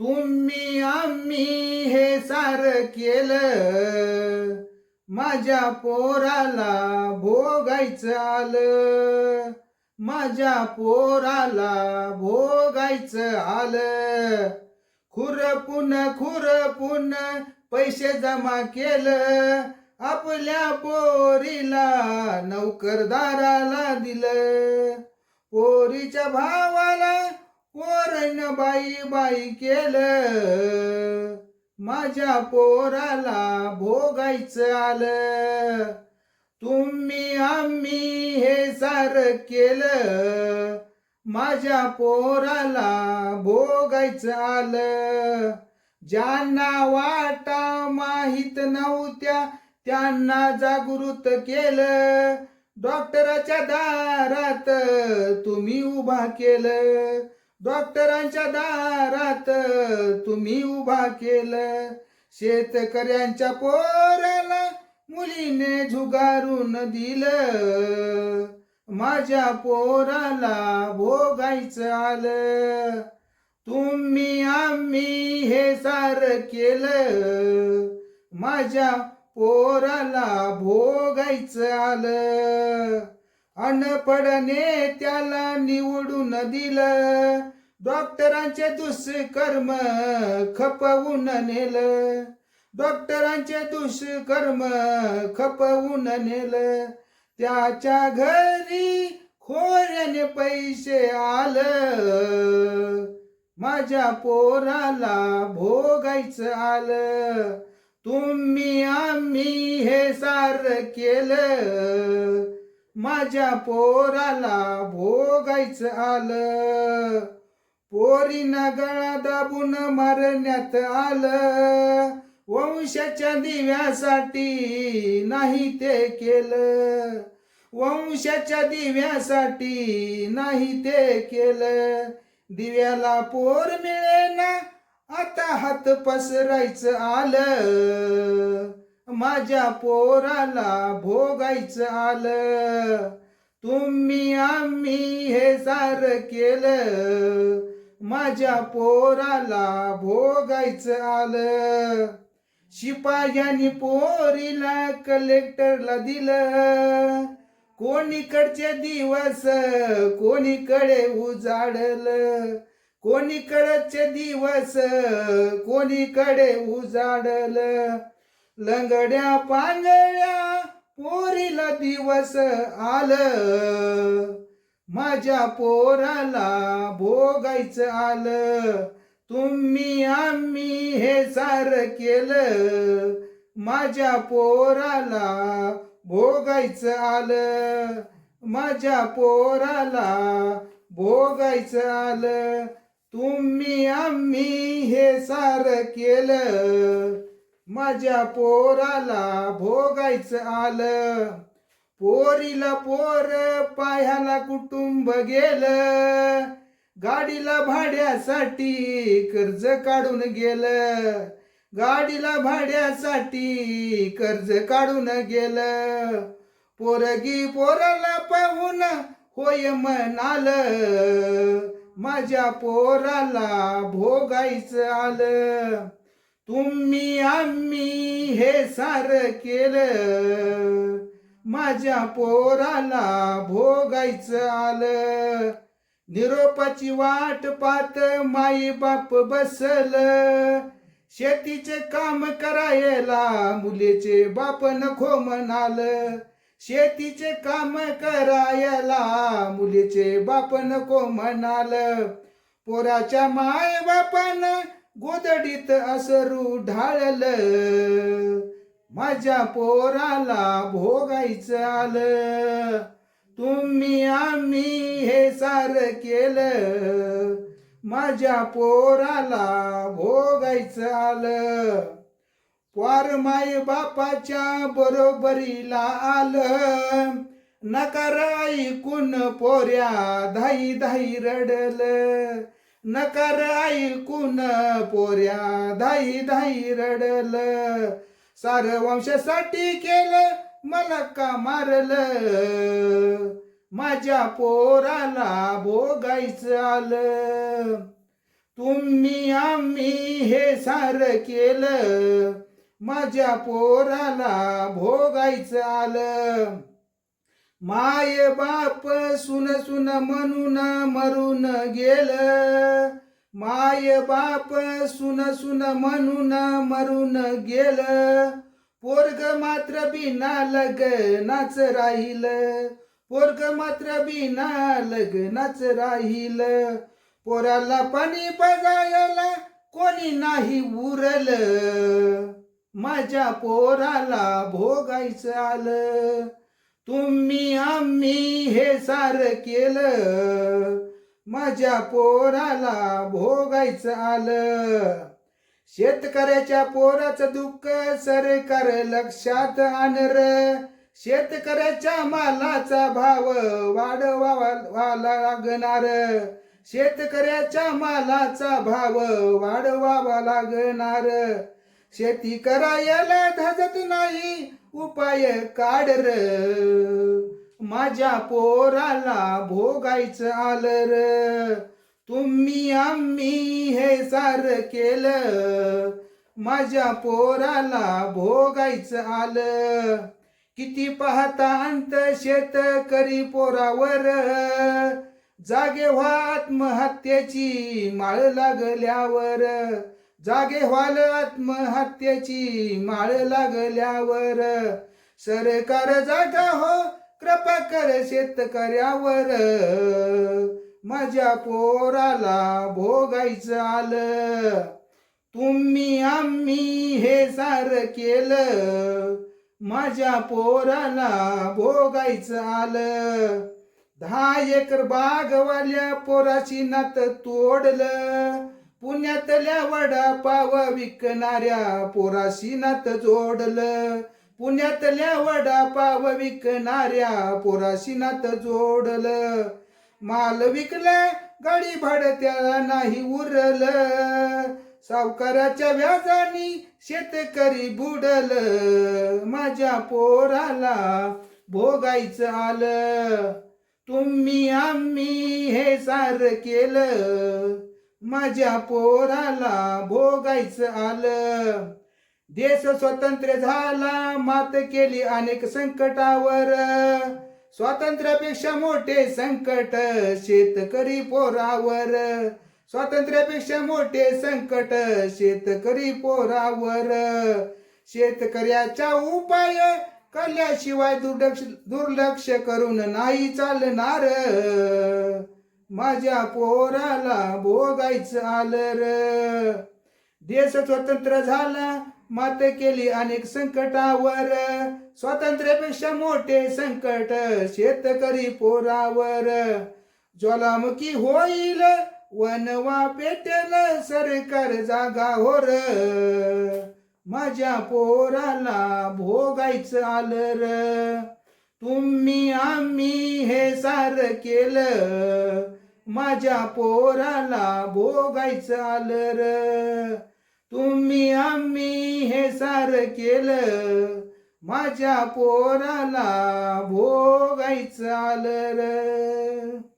तुम्ही आम्ही हे सार केलं. माझ्या पोराला भोगायचं आलं. माझ्या पोराला भोगायचं आलं. खुरपून खुरपून पैसे जमा केलं. आपल्या पोरीला नौकरदाराला दिलं. पोरीच्या भावाला पोरण बाई बाई केलं माझ्या पोराला भोगायचं आलं. तुम्ही आम्ही हे सार केलं माझ्या पोराला भोगायचं आलं. ज्यांना वाटा माहीत नव्हत्या त्यांना जागृत केलं. डॉक्टराच्या दारात तुम्ही उभा केलं. डॉक्टरांच्या दारात तुम्ही उभा केलं. शेतकऱ्यांच्या पोराला मुलीने झुगारून दिलं. माझ्या पोराला भोगायचं आलं. तुम्ही आम्ही हे सार केलं. माझ्या पोराला भोगायचं आलं. अनपडने त्याला निवडून दिलं. डॉक्टरांचे दुष्कर्म खपवून नेलं. डॉक्टरांचे दुष्कर्म खपवून नेलं. त्याच्या घरी खोऱ्याने पैसे आलं. माझ्या पोराला भोगायचं आलं. तुम्ही आम्ही हे सार केलं. माझ्या पोराला भोगायचं आलं. पोरीना गळा दाबून मारण्यात आलं. वंशाच्या दिव्यासाठी नाही ते केलं. वंशाच्या दिव्यासाठी नाही ते केलं. दिव्याला पोर मिळेना आता हात पसरायचं आलं. माझ्या पोराला भोगायचं आलं. तुम्ही आम्ही हे सार केलं. माझ्या पोराला भोगायचं आलं. शिपायांनी पोरीला कलेक्टरला दिलं. कोणीकडचे दिवस कोणीकडे उजाडलं. कोणीकडचे दिवस कोणीकडे उजाडलं. लंगड्या पांगळ्या पोरीला दिवस आलं. माझ्या पोराला भोगायचं आलं. तुम्ही आम्ही हे सार केलं. माझ्या पोराला भोगायचं आलं. माझ्या पोराला भोगायचं आलं. तुम्ही आम्ही हे सार केलं. माझ्या पोराला भोगायचं आलं. पोरीला पोर पायाला कुटुंब गेलं. गाडीला भाड्यासाठी कर्ज काढून गेलं. गाडीला भाड्यासाठी कर्ज काढून गेलं. पोरगी पोराला पाहून होय म्हणाल. माझ्या पोराला भोगायचं आलं. तुम्ही आम्ही हे सार केलं. माझ्या पोराला भोगायचं आलं. निरोपाची वाट पात माई बाप बसल. शेतीचे काम करायला मुलीचे बाप नको म्हणाल. शेतीचे काम करायला मुलीचे बाप नको म्हणाल. पोराच्या माय बापानं गोदडीत असरू ढाळलं. माझ्या पोराला भोगायचं आलं. तुम्ही आम्ही हे सार केलं. माझ्या पोराला भोगायचं आलं. पार माय बापाच्या बरोबरीला आलं. नकार ऐकून पोऱ्या धाई धाई रडलं. नकार ऐकून पोऱ्या धाई धाई रडलं. सार वंशासाठी केलं मला का मारलं? माझ्या पोराला भोगायचं आलं. तुम्ही आम्ही हे सार केलं माझ्या पोराला भोगायचं आलं. माय बाप सुन सुन म्हणून मरून गेलं. माय बाप सुन सुन म्हणून मरून गेलं. पोरग मात्र बिना लग्नाच राहिलं. पोरग मात्र बिना लग्नाच राहिलं. पोराला पाणी बजायला कोणी नाही उरलं. माझ्या पोराला भोगायचं आलं. तुम्ही आम्ही हे सार केलं. माझ्या पोराला भोगायचं आलं. शेतकऱ्याच्या पोराचं दुःख सरकार लक्षात आणर. शेतकऱ्याच्या मालाचा भाव वाढवावा लागणार. शेतकऱ्याच्या मालाचा भाव वाढवावा लागणार. शेती करायला धजत नाही उपाय काढ र माझ्या पोराला भोगायचं आलं र तुम्ही आम्ही हे सार केलं. माझ्या पोराला भोगायचं आलं. किती पाहता अंत शेतकरी पोरावर. जागे व्हा आत्महत्येची माळ लागल्यावर. जागे व्हाल आत्महत्येची माळ लागल्यावर. सरकार जागा हो कृपा कर शेतकऱ्यावर. माझ्या पोराला भोगायचं आलं. तुम्ही आम्ही हे सार केलं. माझ्या पोराला भोगायचं आलं. दहा एकर बागवाल्या पोराची नात तोडलं. पुण्यातल्या वडापाव विकणाऱ्या पोराशी नात जोडलं. पुण्यातल्या वडापाव विकणाऱ्या पोराशी नात जोडलं. माल विकला गाडी भाडं नाही उरलं. सावकाराच्या व्याजानी शेतकरी बुडल. माझ्या पोराला भोगायचं आलं. तुम्ही आम्ही हे सार केलं. माझ्या पोराला भोगायचं आलं. देश स्वतंत्र झाला मात केली अनेक संकटावर. स्वातंत्र्यापेक्षा मोठे संकट शेतकरी पोरावर. स्वातंत्र्यापेक्षा मोठे संकट शेतकरी पोरावर. शेतकऱ्याचा उपाय कल्याशिवाय दुर्लक्ष दुर्लक्ष करून नाही चालणार. माझ्या पोराला भोगायचं आलं र. देश स्वतंत्र झाला मात केली अनेक संकटावर. स्वातंत्र्यापेक्षा मोठे संकट शेतकरी पोरावर. ज्वालामुखी होईल वनवा पेटेल सरकार जागा होर. माझ्या पोराला भोगायचं आलं र. तुम्ही आम्ही हे सार केलं. माझ्या पोराला भोगायचं आलं र तुम्ही आम्ही हे सार केलं. माझ्या पोराला भोगायचं आलं र